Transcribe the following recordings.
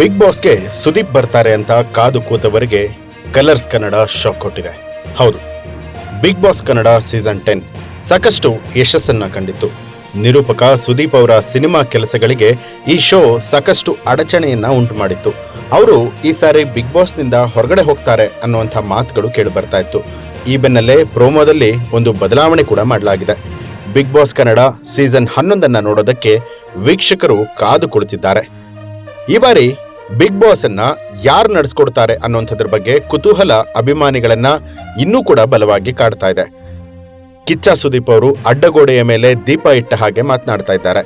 Big ಬಾಸ್ಗೆ Sudeep ಬರ್ತಾರೆ ಅಂತ ಕಾದು ಕೂತವರಿಗೆ ಕಲರ್ಸ್ ಕನ್ನಡ ಶಾಕ್ ಕೊಟ್ಟಿದೆ. ಹೌದು big boss Kannada season ten ಸಾಕಷ್ಟು ಯಶಸ್ಸನ್ನ ಕಂಡಿತ್ತು. ನಿರೂಪಕ ಸುದೀಪ್ ಅವರ ಸಿನಿಮಾ ಕೆಲಸಗಳಿಗೆ ಈ ಶೋ ಸಾಕಷ್ಟು ಅಡಚಣೆಯನ್ನ ಉಂಟು ಮಾಡಿತ್ತು ಅವರು ಈ ಸಾರಿ ಬಿಗ್ ಬಾಸ್ನಿಂದ ಹೊರಗಡೆ ಹೋಗ್ತಾರೆ ಅನ್ನುವಂಥ ಮಾತುಗಳು ಕೇಳಿ ಬರ್ತಾ ಇತ್ತು. ಈ ಬೆನ್ನಲ್ಲೇ ಪ್ರೋಮೋದಲ್ಲಿ ಒಂದು ಬದಲಾವಣೆ ಕೂಡ ಮಾಡಲಾಗಿದೆ. ಬಿಗ್ ಬಾಸ್ ಕನ್ನಡ ಸೀಸನ್ ಹನ್ನೊಂದನ್ನು ನೋಡೋದಕ್ಕೆ ವೀಕ್ಷಕರು ಕಾದು ಕುಳಿತಿದ್ದಾರೆ. ಈ ಬಾರಿ ಬಿಗ್ ಬಾಸ್ ಅನ್ನ ಯಾರು ನಡೆಸ್ಕೊಡ್ತಾರೆ ಅನ್ನೋಂಥದ್ರ ಬಗ್ಗೆ ಕುತೂಹಲ ಅಭಿಮಾನಿಗಳನ್ನ ಇನ್ನೂ ಕೂಡ ಬಲವಾಗಿ ಕಾಡ್ತಾ ಇದೆ. ಕಿಚ್ಚ ಸುದೀಪ್ ಅವರು ಅಡ್ಡಗೋಡೆಯ ಮೇಲೆ ದೀಪ ಇಟ್ಟ ಹಾಗೆ ಮಾತನಾಡ್ತಾ ಇದ್ದಾರೆ.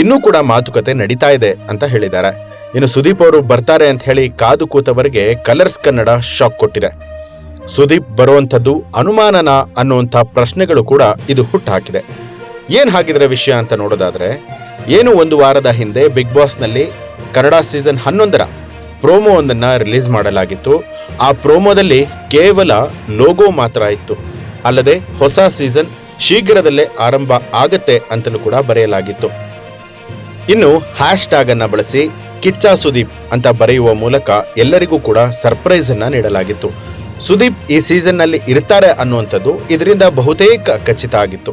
ಇನ್ನೂ ಕೂಡ ಮಾತುಕತೆ ನಡೀತಾ ಇದೆ ಅಂತ ಹೇಳಿದ್ದಾರೆ. ಇನ್ನು ಸುದೀಪ್ ಅವರು ಬರ್ತಾರೆ ಅಂತ ಹೇಳಿ ಕಾದು ಕೂತವರಿಗೆ ಕಲರ್ಸ್ ಕನ್ನಡ ಶಾಕ್ ಕೊಟ್ಟಿದೆ. ಸುದೀಪ್ ಬರುವಂಥದ್ದು ಅನುಮಾನನ ಅನ್ನುವಂಥ ಪ್ರಶ್ನೆಗಳು ಕೂಡ ಇದು ಹುಟ್ಟುಹಾಕಿದೆ ಏನು ಹಾಕಿದರೆ ವಿಷಯ ಅಂತ ನೋಡೋದಾದ್ರೆ, ಏನು ಒಂದು ವಾರದ ಹಿಂದೆ ಬಿಗ್ ಬಾಸ್ನಲ್ಲಿ ಕನ್ನಡ ಸೀಸನ್ ಹನ್ನೊಂದರ ಪ್ರೋಮೋ ಒಂದನ್ನು ರಿಲೀಸ್ ಮಾಡಲಾಗಿತ್ತು. ಆ ಪ್ರೋಮೋದಲ್ಲಿ ಕೇವಲ ಲೋಗೋ ಮಾತ್ರ ಇತ್ತು. ಅಲ್ಲದೆ ಹೊಸ ಸೀಸನ್ ಶೀಘ್ರದಲ್ಲೇ ಆರಂಭ ಆಗತ್ತೆ ಅಂತಲೂ ಕೂಡ ಬರೆಯಲಾಗಿತ್ತು. ಇನ್ನು ಹ್ಯಾಶ್ ಟ್ಯಾಗ್ ಅನ್ನು ಬಳಸಿ ಕಿಚ್ಚ ಸುದೀಪ್ ಅಂತ ಬರೆಯುವ ಮೂಲಕ ಎಲ್ಲರಿಗೂ ಕೂಡ ಸರ್ಪ್ರೈಸ್ ಅನ್ನ ನೀಡಲಾಗಿತ್ತು. ಸುದೀಪ್ ಈ ಸೀಸನ್ನಲ್ಲಿ ಇರ್ತಾರೆ ಅನ್ನುವಂಥದ್ದು ಇದರಿಂದ ಬಹುತೇಕ ಖಚಿತ ಆಗಿತ್ತು.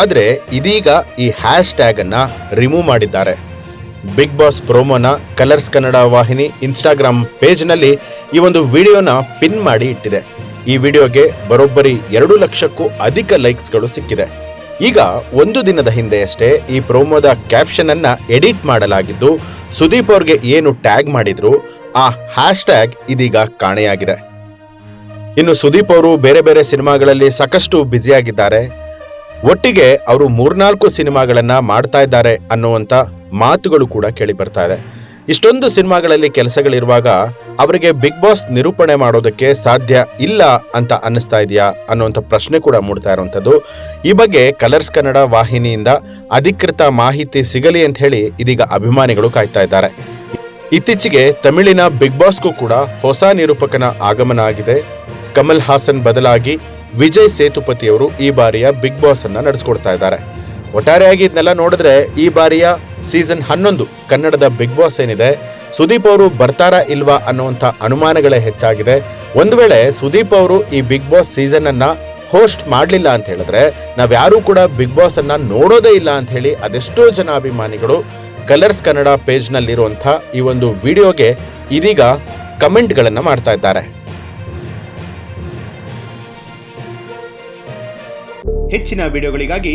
ಆದರೆ ಇದೀಗ ಈ ಹ್ಯಾಶ್ ಟ್ಯಾಗ್ ಅನ್ನ ರಿಮೂವ್ ಮಾಡಿದ್ದಾರೆ. ಬಿಗ್ ಬಾಸ್ ಪ್ರೋಮೋನ ಕಲರ್ಸ್ ಕನ್ನಡ ವಾಹಿನಿ ಇನ್ಸ್ಟಾಗ್ರಾಮ್ ಪೇಜ್ನಲ್ಲಿ ಈ ಒಂದು ವಿಡಿಯೋನ ಪಿನ್ ಮಾಡಿ ಇಟ್ಟಿದೆ. ಈ ವಿಡಿಯೋಗೆ ಬರೋಬ್ಬರಿ ಎರಡು ಲಕ್ಷಕ್ಕೂ ಅಧಿಕ ಲೈಕ್ಸ್ಗಳು ಸಿಕ್ಕಿದೆ. ಈಗ ಒಂದು ದಿನದ ಹಿಂದೆಯಷ್ಟೇ ಈ ಪ್ರೋಮೋದ ಕ್ಯಾಪ್ಷನ್ ಅನ್ನ ಎಡಿಟ್ ಮಾಡಲಾಗಿದ್ದು, ಸುದೀಪ್ ಅವ್ರಿಗೆ ಏನು ಟ್ಯಾಗ್ ಮಾಡಿದ್ರು, ಆ ಹ್ಯಾಶ್ ಟ್ಯಾಗ್ ಇದೀಗ ಕಾಣೆಯಾಗಿದೆ. ಇನ್ನು ಸುದೀಪ್ ಅವರು ಬೇರೆ ಬೇರೆ ಸಿನಿಮಾಗಳಲ್ಲಿ ಸಾಕಷ್ಟು ಬ್ಯುಸಿಯಾಗಿದ್ದಾರೆ. ಒಟ್ಟಿಗೆ ಅವರು ಮೂರ್ನಾಲ್ಕು ಸಿನಿಮಾಗಳನ್ನ ಮಾಡ್ತಾ ಇದ್ದಾರೆ ಅನ್ನುವಂಥ ಮಾತುಗಳು ಕೂಡ ಕೇಳಿ ಬರ್ತಾ ಇದೆ. ಇಷ್ಟೊಂದು ಸಿನಿಮಾಗಳಲ್ಲಿ ಕೆಲಸಗಳಿರುವಾಗ ಅವರಿಗೆ ಬಿಗ್ ಬಾಸ್ ನಿರೂಪಣೆ ಮಾಡೋದಕ್ಕೆ ಸಾಧ್ಯ ಇಲ್ಲ ಅಂತ ಅನ್ನಿಸ್ತಾ ಇದೆಯಾ ಅನ್ನುವಂಥ ಪ್ರಶ್ನೆ ಕೂಡ ಮೂಡ್ತಾ ಇರುವಂಥದ್ದು. ಈ ಬಗ್ಗೆ ಕಲರ್ಸ್ ಕನ್ನಡ ವಾಹಿನಿಯಿಂದ ಅಧಿಕೃತ ಮಾಹಿತಿ ಸಿಗಲಿ ಅಂತ ಹೇಳಿ ಇದೀಗ ಅಭಿಮಾನಿಗಳು ಕಾಯ್ತಾ ಇದ್ದಾರೆ. ಇತ್ತೀಚೆಗೆ ತಮಿಳಿನ ಬಿಗ್ ಬಾಸ್ಗೂ ಕೂಡ ಹೊಸ ನಿರೂಪಕನ ಆಗಮನ ಆಗಿದೆ. ಕಮಲ್ ಹಾಸನ್ ಬದಲಾಗಿ ವಿಜಯ್ ಸೇತುಪತಿಯವರು ಈ ಬಾರಿಯ ಬಿಗ್ ಬಾಸ್ ಅನ್ನ ನಡೆಸ್ಕೊಡ್ತಾ ಇದ್ದಾರೆ. ಒಟ್ಟಾರೆಯಾಗಿ ಇದನ್ನೆಲ್ಲ ನೋಡಿದ್ರೆ ಈ ಬಾರಿಯ ಸೀಸನ್ ಹನ್ನೊಂದು ಕನ್ನಡದ ಬಿಗ್ ಬಾಸ್ ಏನಿದೆ, ಸುದೀಪ್ ಅವರು ಬರ್ತಾರಾ ಇಲ್ವಾ ಅನ್ನುವಂಥ ಅನುಮಾನಗಳೇ ಹೆಚ್ಚಾಗಿದೆ. ಒಂದು ವೇಳೆ ಸುದೀಪ್ ಅವರು ಈ ಬಿಗ್ ಬಾಸ್ ಸೀಸನ್ ಅನ್ನ ಹೋಸ್ಟ್ ಮಾಡಲಿಲ್ಲ ಅಂತ ಹೇಳಿದ್ರೆ, ನಾವ್ಯಾರೂ ಕೂಡ ಬಿಗ್ ಬಾಸ್ ಅನ್ನ ನೋಡೋದೇ ಇಲ್ಲ ಅಂತ ಹೇಳಿ ಅದೆಷ್ಟೋ ಜನ ಅಭಿಮಾನಿಗಳು ಕಲರ್ಸ್ ಕನ್ನಡ ಪೇಜ್ನಲ್ಲಿರುವಂಥ ಈ ಒಂದು ವಿಡಿಯೋಗೆ ಇದೀಗ ಕಮೆಂಟ್ಗಳನ್ನು ಮಾಡ್ತಾ ಇದ್ದಾರೆ. ಹೆಚ್ಚಿನ ವಿಡಿಯೋಗಳಿಗಾಗಿ